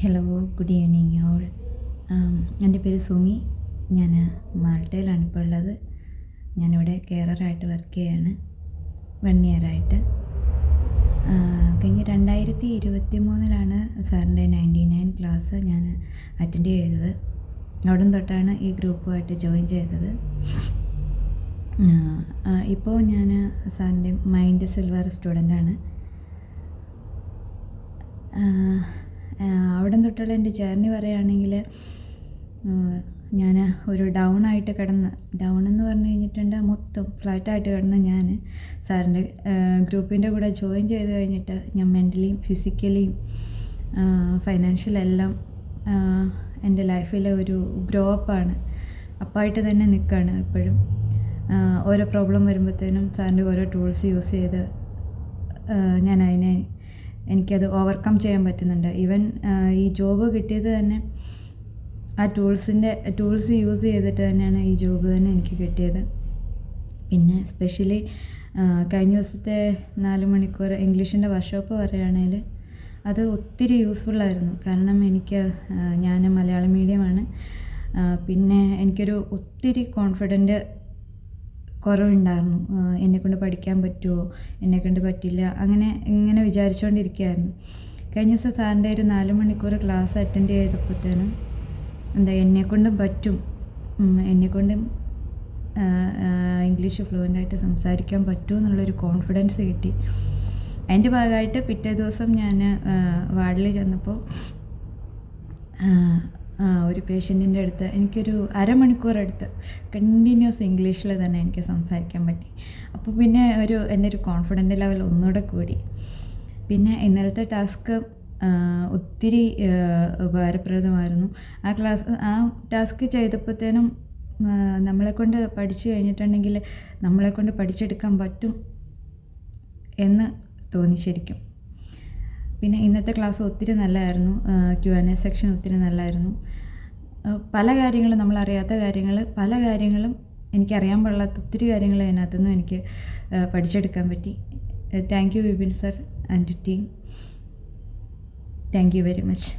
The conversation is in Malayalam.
ഹലോ ഗുഡ് ഈവനിങ് ഓൾ എന്റെ പേര് സുമി. ഞാൻ മാൾട്ടയിലാണ് ഇപ്പോൾ ഉള്ളത്. ഞാനിവിടെ കെയററായിട്ട് വർക്ക് ചെയ്യാണ്. വൺ ഇയറായിട്ട് കഴിഞ്ഞ രണ്ടായിരത്തി ഇരുപത്തി മൂന്നിലാണ് സാറിന്റെ നയന്റി നയൻ ക്ലാസ് ഞാൻ അറ്റൻഡ് ചെയ്തത്. അവിടം തൊട്ടാണ് ഈ ഗ്രൂപ്പുമായിട്ട് ജോയിൻ ചെയ്തത്. ഇപ്പോൾ ഞാൻ സാറിന്റെ മൈൻഡ് സിൽവർ സ്റ്റുഡന്റാണ് അവിടെ തൊട്ടുള്ള എന്റെ ജേർണി പറയുകയാണെങ്കിൽ ഞാൻ ഒരു ഡൗൺ ആയിട്ട് കിടന്ന് ഡൗൺ എന്ന് പറഞ്ഞു കഴിഞ്ഞിട്ടുണ്ട് മൊത്തം ഫ്ലാറ്റായിട്ട് കിടന്ന് ഞാൻ സാറിന്റെ ഗ്രൂപ്പിന്റെ കൂടെ ജോയിൻ ചെയ്ത് കഴിഞ്ഞിട്ട് ഞാൻ മെന്റലിയും ഫിസിക്കലിയും ഫൈനാൻഷ്യലെല്ലാം എന്റെ ലൈഫിലെ ഒരു ഗ്രോ അപ്പാണ് അപ്പായിട്ട് തന്നെ നിൽക്കുകയാണ് എപ്പോഴും. ഓരോ പ്രോബ്ലം വരുമ്പോഴത്തേനും സാറിന്റെ ഓരോ ടൂൾസ് യൂസ് ചെയ്ത് ഞാൻ അതിനെ എനിക്കത് ഓവർകം ചെയ്യാൻ പറ്റുന്നുണ്ട്. ഈവൻ ഈ ജോബ് കിട്ടിയത് തന്നെ ആ ടൂൾസിന്റെ ടൂൾസ് യൂസ് ചെയ്തിട്ട് തന്നെയാണ് ഈ ജോബ് തന്നെ എനിക്ക് കിട്ടിയത്. പിന്നെ സ്പെഷ്യലി കഴിഞ്ഞ ദിവസത്തെ നാല് മണിക്കൂർ ഇംഗ്ലീഷിന്റെ വർക്ക്ഷോപ്പ് പറയുകയാണെങ്കിൽ അത് ഒത്തിരി യൂസ്ഫുള്ളായിരുന്നു കാരണം എനിക്ക് ഞാൻ മലയാളം മീഡിയമാണ് പിന്നെ എനിക്കൊരു ഒത്തിരി കോൺഫിഡന്റ് കുറവുണ്ടായിരുന്നു. എന്നെക്കൊണ്ട് പഠിക്കാൻ പറ്റുമോ എന്നെക്കൊണ്ട് പറ്റില്ല. അങ്ങനെ ഇങ്ങനെ വിചാരിച്ചുകൊണ്ടിരിക്കുകയായിരുന്നു കഴിഞ്ഞ ദിവസം സാറിന്റെ ഒരു നാല് മണിക്കൂർ ക്ലാസ് അറ്റൻഡ് ചെയ്തപ്പോഴത്തേനും എന്താ എന്നെക്കൊണ്ടും പറ്റും. എന്നെക്കൊണ്ടും ഇംഗ്ലീഷ് ഫ്ലുവന്റായിട്ട് സംസാരിക്കാൻ പറ്റുമോ എന്നുള്ളൊരു കോൺഫിഡൻസ് കിട്ടി. അതിന്റെ ഭാഗമായിട്ട് പിറ്റേ ദിവസം ഞാൻ വാർഡിൽ ചെന്നപ്പോൾ ഒരു പേഷ്യന്റിന്റെ അടുത്ത്. എനിക്കൊരു അരമണിക്കൂർ അടുത്ത് കണ്ടിന്യൂസ് ഇംഗ്ലീഷിൽ തന്നെ എനിക്ക് സംസാരിക്കാൻ പറ്റി. അപ്പോൾ പിന്നെ ഒരു എന്റെ ഒരു കോൺഫിഡന്റ് ലെവൽ ഒന്നുകൂടെ കൂടി. പിന്നെ ഇന്നലത്തെ ടാസ്ക് ഒത്തിരി ഉപകാരപ്രദമായിരുന്നു. ആ ക്ലാസ് ആ ടാസ്ക് ചെയ്തപ്പോഴത്തേനും നമ്മളെക്കൊണ്ട് പഠിച്ചു കഴിഞ്ഞിട്ടുണ്ടെങ്കിൽ നമ്മളെക്കൊണ്ട് പഠിച്ചെടുക്കാൻ പറ്റും എന്ന് തോന്നി ശരിക്കും. പിന്നെ ഇന്നത്തെ ക്ലാസ് ഒത്തിരി നല്ലതായിരുന്നു. ക്യു എൻ എ സെക്ഷൻ ഒത്തിരി നല്ലതായിരുന്നു. പല കാര്യങ്ങളും നമ്മൾ അറിയാത്ത കാര്യങ്ങൾ പല കാര്യങ്ങളും എനിക്കറിയാൻ പാടില്ലാത്ത ഒത്തിരി കാര്യങ്ങൾ അതിനകത്തുനിന്നും എനിക്ക് പഠിച്ചെടുക്കാൻ പറ്റി. Thank you Vipin sir and team thank you very much